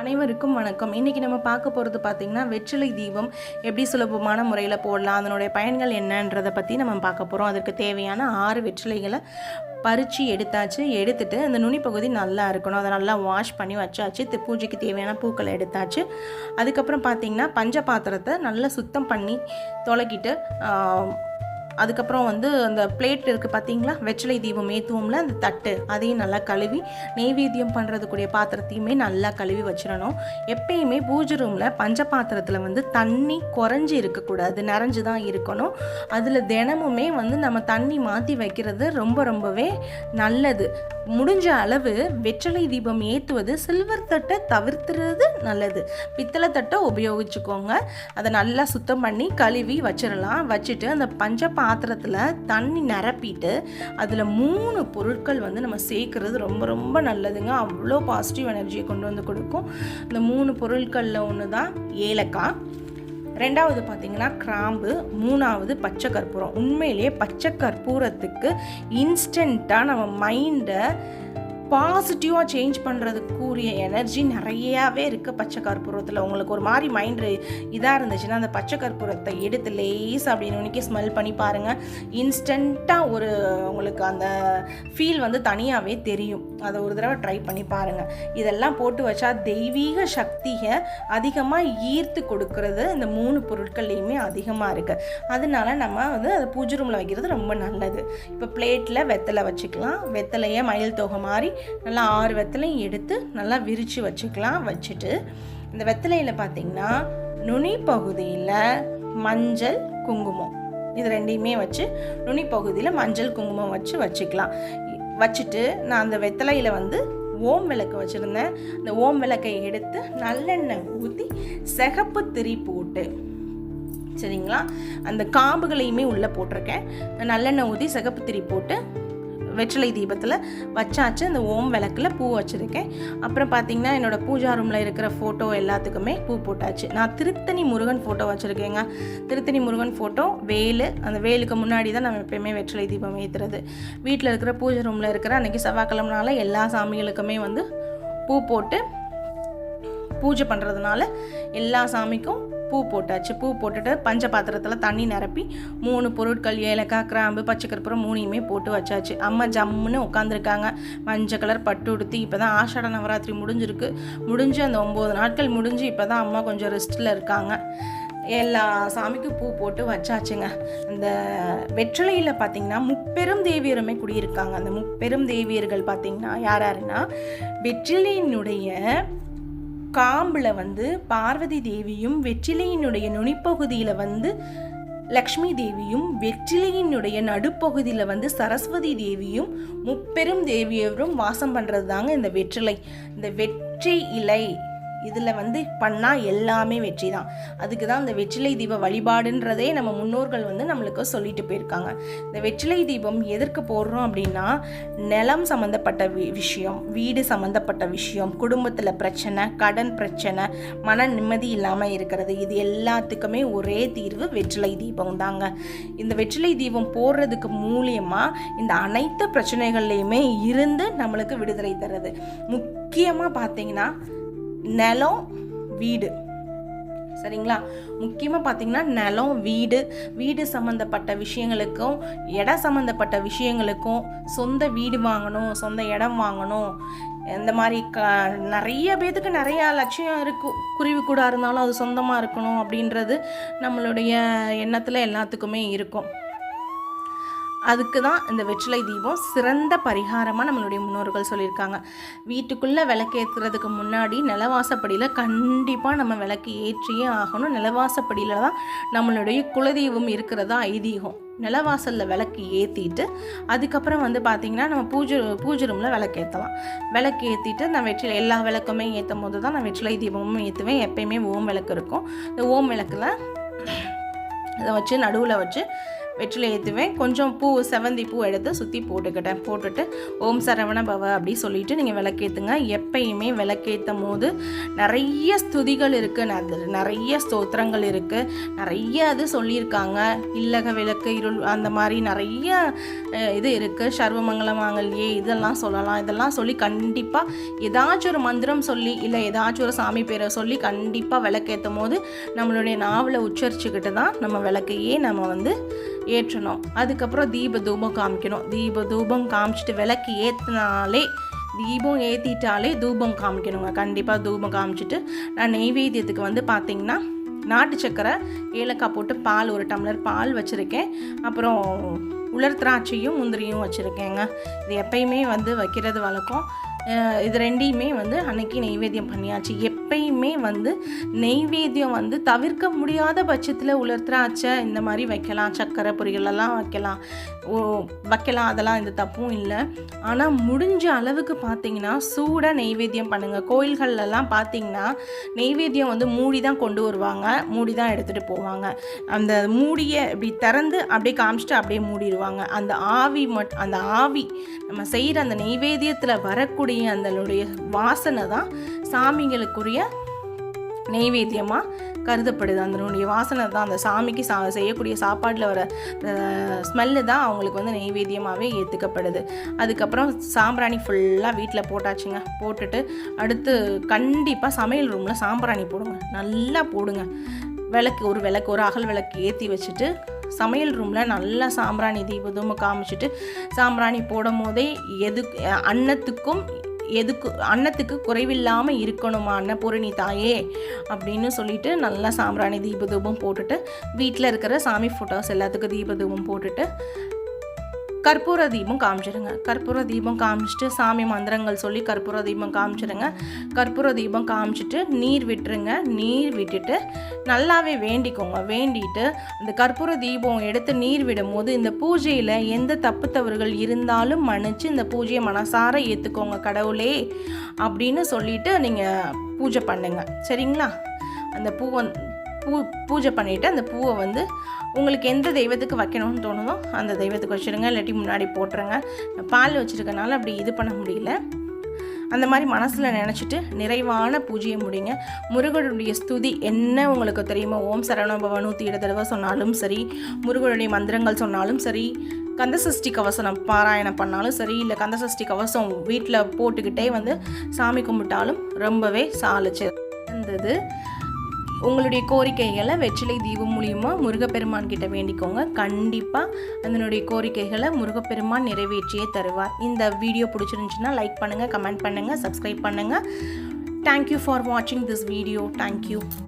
அனைவருக்கும் வணக்கம். இன்றைக்கி நம்ம பார்க்க போகிறது பார்த்திங்கன்னா வெற்றிலை தீபம் எப்படி சுலபமான முறையில் போடலாம் அதனுடைய பயன்கள் என்னன்றதை பற்றி நம்ம பார்க்க போகிறோம் அதற்கு தேவையான ஆறு வெற்றிலைகளை பறித்து எடுத்தாச்சு. எடுத்துட்டு அந்த நுனி பகுதி நல்லா இருக்கணும். அதை நல்லா வாஷ் பண்ணி வச்சாச்சு. பூஜைக்கு தேவையான பூக்களை எடுத்தாச்சு. அதுக்கப்புறம் பார்த்திங்கன்னா பஞ்ச பாத்திரத்தை நல்லா சுத்தம் பண்ணி தொலைக்கிட்டு அதுக்கப்புறம் வந்து அந்த பிளேட் இருக்குது பார்த்தீங்களா வெற்றிலை தீபம் ஏற்றுவோம்ல அந்த தட்டு அதையும் நல்லா கழுவி நெய்வேத்தியம் பண்ணுறதுக்குரிய பாத்திரத்தையுமே நல்லா கழுவி வச்சிடணும். எப்பயுமே பூஜை ரூமில் பஞ்ச பாத்திரத்தில் வந்து தண்ணி குறைஞ்சி இருக்கக்கூடாது நிறைஞ்சு தான் இருக்கணும். அதில் தினமுமே வந்து நம்ம தண்ணி மாற்றி வைக்கிறது ரொம்ப ரொம்பவே நல்லது. முடிஞ்ச அளவு வெற்றிலை தீபம் ஏற்றுவது சில்வர் தட்டை தவிர்த்துறது நல்லது. பித்தளை தட்டை உபயோகிச்சுக்கோங்க. அதை நல்லா சுத்தம் பண்ணி கழுவி வச்சிடலாம். வச்சுட்டு அந்த பஞ்ச பாத்திரத்தில் தண்ணி நிரப்பிட்டு அதில் மூணு பொருட்கள் வந்து நம்ம சேர்க்கறது ரொம்ப ரொம்ப நல்லதுங்க. அவ்வளோ பாசிட்டிவ் எனர்ஜியை கொண்டு வந்து கொடுக்கும். இந்த மூணு பொருட்களில் ஒன்று தான் ஏலக்காய். ரெண்டாவது பார்த்தீங்கன்னா கிராம்பு மூணாவது பச்சை கற்பூரம். உண்மையிலேயே பச்சை கற்பூரத்துக்கு இன்ஸ்டண்ட்டாக நம்ம மைண்டை பாசிட்டிவாக சேஞ்ச் பண்ணுறதுக்குரிய எனர்ஜி நிறையாவே இருக்குது பச்சை கற்பூரத்தில். உங்களுக்கு ஒரு மாதிரி மைண்டு இதாக இருந்துச்சுன்னா அந்த பச்சை கற்பூரத்தை எடுத்து லேஸ் அப்படின்னு உனக்கே ஸ்மெல் பண்ணி பாருங்கள் இன்ஸ்டண்ட்டாக ஒரு உங்களுக்கு அந்த ஃபீல் வந்து தனியாகவே தெரியும். அதை ஒரு தடவை ட்ரை பண்ணி பாருங்கள் இதெல்லாம் போட்டு வச்சா தெய்வீக சக்தியை அதிகமாக ஈர்த்து கொடுக்கறது இந்த மூணு பொருட்கள்லேயுமே அதிகமாக இருக்குது அதனால நம்ம வந்து அதை பூஜை ரூமில் வைக்கிறது ரொம்ப நல்லது. இப்போ பிளேட்டில் வெத்தலை வச்சுக்கலாம். வெத்தலையை மயில் தொகை மாதிரி நல்லா ஆறு வெத்தலையும் எடுத்து நல்லா விரித்து வச்சுக்கலாம். வச்சுட்டு இந்த வெத்தலையில் பார்த்தீங்கன்னா நுனி பகுதியில் மஞ்சள் குங்குமம். இது ரெண்டையுமே வச்சு நுனி பகுதியில் மஞ்சள் குங்குமம் வச்சு வச்சுக்கலாம். வச்சுட்டு நான் அந்த வெத்தலையில் வந்து ஓம் விளக்கு வச்சுருந்தேன். அந்த ஓம் விளக்கை எடுத்து நல்லெண்ணெய் ஊற்றி சிகப்பு திரி போட்டு சரிங்களா? அந்த காம்புகளையுமே உள்ளே போட்டிருக்கேன். நல்லெண்ணெய் ஊற்றி சிகப்பு திரி போட்டு வெற்றிலை தீபத்தில் வச்சாச்சு. அந்த ஓம் விளக்கில் பூ வச்சுருக்கேன். அப்புறம் பார்த்தீங்கன்னா என்னோடய பூஜா ரூமில் இருக்கிற ஃபோட்டோ எல்லாத்துக்குமே பூ போட்டாச்சு. நான் திருத்தணி முருகன் ஃபோட்டோ வச்சுருக்கேங்க. திருத்தணி முருகன் ஃபோட்டோ வேலு. அந்த வேலுக்கு முன்னாடி தான் நம்ம எப்பயுமே வெற்றிலை தீபம் ஏற்றுறது வீட்டில் இருக்கிற பூஜை ரூமில் இருக்கிற அன்றைக்கி செவ்வாய்க்கிழமனால எல்லா சாமிகளுக்குமே வந்து பூ போட்டு பூஜை பண்ணுறதுனால எல்லா சாமிக்கும் பூ போட்டாச்சு. பூ போட்டுட்டு பஞ்ச பாத்திரத்தில் தண்ணி நிரப்பி மூணு பொருட்கள் ஏலக்காய் கிராம்பு பச்சை கற்பூரம் மூணையுமே போட்டு வச்சாச்சு. அம்மா ஜம்முன்னு உட்காந்துருக்காங்க மஞ்சள் கலர் பட்டு உடுத்தி இப்போ தான் ஆஷாட நவராத்திரி முடிஞ்சிருக்கு. முடிஞ்சு அந்த ஒம்பது நாட்கள் முடிஞ்சு இப்போ தான் அம்மா கொஞ்சம் ரெஸ்ட்டில் இருக்காங்க. எல்லா சாமிக்கும் பூ போட்டு வச்சாச்சுங்க. அந்த வெற்றிலையில் பார்த்தீங்கன்னா முப்பெரும் தேவியருமே குடியிருக்காங்க. அந்த முப்பெரும் தேவியர்கள் பார்த்தீங்கன்னா யார் யாருன்னா வெற்றிலையினுடைய காம்பில் வந்து பார்வதி தேவியும் வெற்றிலையினுடைய நுனிப்பகுதியில் வந்து லக்ஷ்மி தேவியும் வெற்றிலையினுடைய நடுப்பகுதியில் வந்து சரஸ்வதி தேவியும் முப்பெரும் தேவியரும் வாசம் பண்ணுறது தாங்க இந்த வெற்றிலை. இந்த வெற்றி இலை இதில் வந்து பண்ணால் எல்லாமே வெற்றி தான் அதுக்கு தான் இந்த வெற்றிலை தீப வழிபாடுன்றதே நம்ம முன்னோர்கள் வந்து நம்மளுக்கு சொல்லிட்டு போயிருக்காங்க. இந்த வெற்றிலை தீபம் எதற்கு போடுறோம் அப்படின்னா நிலம் சம்மந்தப்பட்ட வி- விஷயம் வீடு சம்மந்தப்பட்ட விஷயம் குடும்பத்தில் பிரச்சனை கடன் பிரச்சனை மன நிம்மதி இல்லாமல் இருக்கிறது இது எல்லாத்துக்குமே ஒரே தீர்வு வெற்றிலை தீபம் தாங்க இந்த வெற்றிலை தீபம் போடுறதுக்கு மூலியமாக இந்த அனைத்து பிரச்சனைகள்லையுமே இருந்து நம்மளுக்கு விடுதலை தருது. முக்கியமாக பார்த்தீங்கன்னா நிலம் வீடு. சரிங்களா? முக்கியமாக பார்த்தீங்கன்னா நிலம் வீடு வீடு சம்மந்தப்பட்ட விஷயங்களுக்கும் இடம் சம்மந்தப்பட்ட விஷயங்களுக்கும் சொந்த வீடு வாங்கணும் சொந்த இடம் வாங்கணும். இந்த மாதிரி க நிறைய பேத்துக்கு நிறையா லட்சியம் இருக்கும் குருவி கூட இருந்தாலும் அது சொந்தமாக இருக்கணும் அப்படின்றது நம்மளுடைய எண்ணத்தில் எல்லாத்துக்குமே இருக்கும். அதுக்கு தான் இந்த வெற்றிலை தீபம் சிறந்த பரிகாரமாக நம்மளுடைய முன்னோர்கள் சொல்லியிருக்காங்க. வீட்டுக்குள்ளே விளக்கு ஏற்றுறதுக்கு முன்னாடி நிலவாசப்படியில் கண்டிப்பாக நம்ம விளக்கு ஏற்றியே ஆகணும். நிலவாசப்படியில் தான் நம்மளுடைய குலதெய்வம் இருக்கிறதா ஐதீகம். நிலவாசலில் விளக்கு ஏற்றிட்டு அதுக்கப்புறம் வந்து பார்த்திங்கன்னா நம்ம பூஜை பூஜை ரூமில் விளக்கு ஏற்றலாம் விளக்கு ஏற்றிட்டு நான் வெற்றிலை எல்லா விளக்குமே ஏற்றும் போது தான் நான் வெற்றிலை தீபமும் ஏற்றுவேன் எப்பயுமே ஓம் விளக்கு இருக்கும். இந்த ஓம் விளக்கில் இதை வச்சு நடுவில் வச்சு வெற்றிலை ஏற்றுவேன். கொஞ்சம் பூ செவந்தி பூ எடுத்து சுற்றி போட்டுக்கிட்டேன். போட்டுட்டு ஓம் சரவண பவ அப்படி சொல்லிட்டு நீங்கள் விளக்கேற்றுங்க எப்பயுமே விளக்கேற்றும் போது நிறைய ஸ்துதிகள் இருக்குது நிறைய ஸ்தோத்திரங்கள் இருக்குது நிறைய இது சொல்லியிருக்காங்க. இல்லக விளக்கு இருள் அந்த மாதிரி நிறைய இது இருக்குது சர்வமங்கல மாங்கல்யே இதெல்லாம் சொல்லலாம். இதெல்லாம் சொல்லி கண்டிப்பாக ஏதாச்சும் ஒரு மந்திரம் சொல்லி இல்லை ஏதாச்சும் ஒரு சாமி பேரை சொல்லி கண்டிப்பாக விளக்கேற்றும் போது நம்மளுடைய நாவலை உச்சரிச்சுக்கிட்டு தான் நம்ம விளக்கையே நம்ம வந்து ஏற்றணும். அதுக்கப்புறம் தீப தூபம் காமிக்கணும். தீப தூபம் காமிச்சிட்டு விளக்கு ஏற்றினாலே தீபம் ஏற்றிட்டாலே தூபம் காமிக்கணுங்க. கண்டிப்பாக தூபம் காமிச்சிட்டு நான் நெய்வேத்தியத்துக்கு வந்து பார்த்திங்கன்னா நாட்டு சக்கரை ஏலக்காய் போட்டு பால் ஒரு டம்ளர் பால் வச்சுருக்கேன். அப்புறம் உலர் திராட்சையும் முந்திரியும் வச்சுருக்கேங்க. இது எப்பயுமே வந்து வைக்கிறது வழக்கம். இது ரெண்டையுமே வந்து அன்னைக்கு நெய்வேத்தியம் பண்ணியாச்சு. எப்பயுமே வந்து நெய்வேத்தியம் வந்து தவிர்க்க முடியாத பட்சத்தில் உலர் திராட்சை இந்த மாதிரி வைக்கலாம். சர்க்கரை பொரியலெல்லாம் வைக்கலாம். ஓ வைக்கலாம். அதெல்லாம் எந்த தப்பும் இல்லை. ஆனால் முடிஞ்ச அளவுக்கு பார்த்தீங்கன்னா சூடாக நெய்வேத்தியம் பண்ணுங்கள் கோயில்கள்லாம் பார்த்தீங்கன்னா நெய்வேத்தியம் வந்து மூடி தான் கொண்டு வருவாங்க. மூடி தான் எடுத்துகிட்டு போவாங்க. அந்த மூடியை இப்படி திறந்து அப்படியே காமிச்சிட்டு அப்படியே மூடிடுவாங்க. அந்த ஆவி மட் அந்த ஆவி நம்ம செய்கிற அந்த நெய்வேத்தியத்தில் வரக்கூடிய அதனுடைய வாசனை தான் சாமிங்களுக்குரிய நெய்வேத்தியமாக கருதப்படுது. அதனுடைய வாசனை தான் அந்த சாமிக்கு சா செய்யக்கூடிய சாப்பாட்டில் வர ஸ்மெல்லு தான் அவங்களுக்கு வந்து நெய்வேத்தியமாகவே ஏற்றுக்கப்படுது அதுக்கப்புறம் சாம்பிராணி ஃபுல்லாக வீட்டில் போட்டாச்சுங்க. போட்டுட்டு அடுத்து கண்டிப்பாக சமையல் ரூமில் சாம்பிராணி போடுங்க. நல்லா போடுங்க. விளக்கு ஒரு விளக்கு ஒரு அகல் விளக்கு ஏற்றி வச்சுட்டு சமையல் ரூமில் நல்லா சாம்பிராணி தீபதும் காமிச்சிட்டு சாம்பிராணி போடும் போதே எது அன்னத்துக்கும் எதுக்கு அன்னத்துக்கு குறைவில்லாமல் இருக்கணுமா? பூரணி தாயே அப்படின்னு சொல்லிட்டு நல்லா சாம்பிராணி தீபதூபம் போட்டுட்டு வீட்டில் இருக்கிற சாமி ஃபோட்டோஸ் எல்லாத்துக்கும் தீபதூபம் போட்டுட்டு கற்பூர தீபம் காமிச்சிருங்க கற்பூர தீபம் காமிச்சிட்டு சாமி மந்திரங்கள் சொல்லி கற்பூர தீபம் காமிச்சிருங்க கற்பூர தீபம் காமிச்சிட்டு நீர் விட்டுருங்க. நீர் விட்டுட்டு நல்லாவே வேண்டிக்கோங்க. வேண்டிட்டு அந்த கற்பூர தீபம் எடுத்து நீர் விடும்போது இந்த பூஜையில் எந்த தப்பு தவறுகள் இருந்தாலும் மன்னிச்சு இந்த பூஜையை மனசார ஏற்றுக்கோங்க கடவுளே அப்படின்னு சொல்லிட்டு நீங்கள் பூஜை பண்ணுங்க. சரிங்களா? அந்த பூவை பூ பூஜை பண்ணிவிட்டு அந்த பூவை வந்து உங்களுக்கு எந்த தெய்வத்துக்கு வைக்கணும்னு தோணுதோ அந்த தெய்வத்துக்கு வச்சுருங்க. இல்லாட்டி முன்னாடி போட்டுருங்க. பால் வச்சுருக்கனால அப்படி இது பண்ண முடியல. அந்த மாதிரி மனசில் நினச்சிட்டு நிறைவான பூஜையை முடிங்க. முருகனுடைய ஸ்துதி என்ன உங்களுக்கு தெரியுமோ? ஓம் சரவணபவ நூற்றி இட தடவை சொன்னாலும் சரி முருகனுடைய மந்திரங்கள் சொன்னாலும் சரி கந்தசஷ்டி கவசம் பாராயணம் பண்ணாலும் சரி இல்லை கந்தசஷ்டி கவசம் வீட்டில் போட்டுக்கிட்டே வந்து சாமி கும்பிட்டாலும் ரொம்பவே சாலிச்சு இருந்தது உங்களுடைய கோரிக்கைகளை வெற்றிலை தீபம் மூலியமாக முருகப்பெருமான் கிட்ட வேண்டிக்கோங்க. கண்டிப்பாக அதனுடைய கோரிக்கைகளை முருகப்பெருமான் நிறைவேற்றியே தருவார். இந்த வீடியோ பிடிச்சிருந்துச்சுன்னா லைக் பண்ணுங்கள் கமெண்ட் பண்ணுங்கள் சப்ஸ்கிரைப் பண்ணுங்கள் தேங்க்யூ ஃபார் வாட்சிங் திஸ் வீடியோ தேங்க்யூ